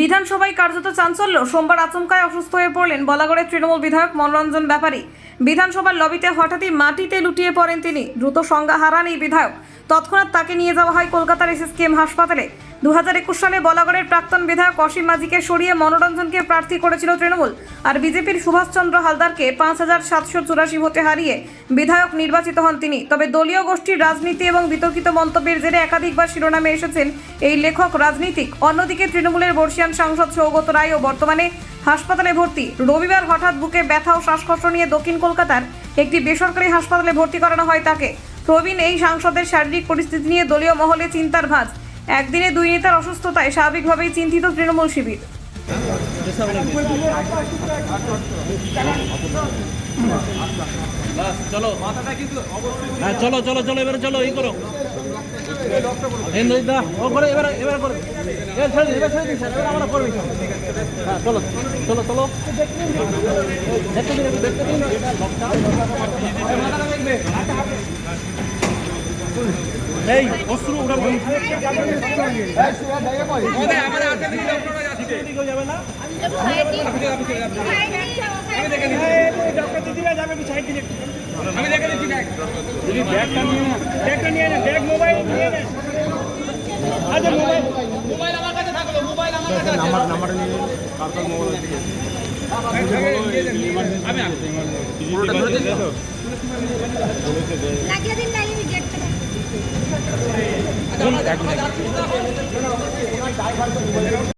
বিধানসভায় কার্যত চাঞ্চল্য। সোমবার আচমকায় অসুস্থ হয়ে পড়লেন বলাগড়ের তৃণমূল বিধায়ক মনোরঞ্জন ব্যাপারী। বিধানসভার লবিতে হঠাৎই মাটিতে লুটিয়ে পড়েন তিনি। দ্রুত সংজ্ঞা হারান এই বিধায়ক। তৎক্ষণাৎ তাকে নিয়ে যাওয়া হয় কলকাতার এসএসকেএম হাসপাতালে। দু হাজার একুশ সালে বলাগড়ের প্রাক্তন বিধায়ক অসীম মাঝিকে সরিয়ে মনোরঞ্জনকে প্রার্থী করেছিল তৃণমূল। আর বিজেপির সুভাষচন্দ্র হালদারকে পাঁচ হাজার সাতশো চুরাশি ভোটে হারিয়ে বিধায়ক নির্বাচিত হন তিনি। তবে দলীয় গোষ্ঠীর রাজনীতি এবং বিতর্কিত মন্তব্যের জেরে একাধিকবার শিরোনামে এসেছেন এই লেখক রাজনীতিক। অন্যদিকে তৃণমূলের বর্ষিয়ান সাংসদ সৌগত রায়ও বর্তমানে হাসপাতালে ভর্তি। রবিবার হঠাৎ বুকে ব্যথা ও শ্বাসকষ্ট নিয়ে দক্ষিণ কলকাতার একটি বেসরকারি হাসপাতালে ভর্তি করানো হয় তাকে। প্রবীণ এই সাংসদের শারীরিক পরিস্থিতি নিয়ে দলীয় মহলে চিন্তার ভাঁজ। একদিনে দুই নেতার অসুস্থতায় স্বাভাবিকভাবেই চিন্তিত তৃণমূল শিবির। হ্যাঁ চলো চলো চলো, এবারে চলো এই করো হ্যাঁ চলো চলো চলো। দেখতে দিন দেখতে দিন। এই অস্ত্র উঠা যাবে না আমি দেখে দিচ্ছি ব্যাগটা নিয়ে না ব্যাগটা নিয়ে না ব্যাগ। মোবাইল নিয়ে না আচ্ছা মোবাইল মোবাইল আমার কাছে থাকল মোবাইল আমার কাছে নাম্বার নাম্বার নিয়ে কার কার মোবাইল থেকে আমি লাগিয়ে দিন। না গেটটা আচ্ছা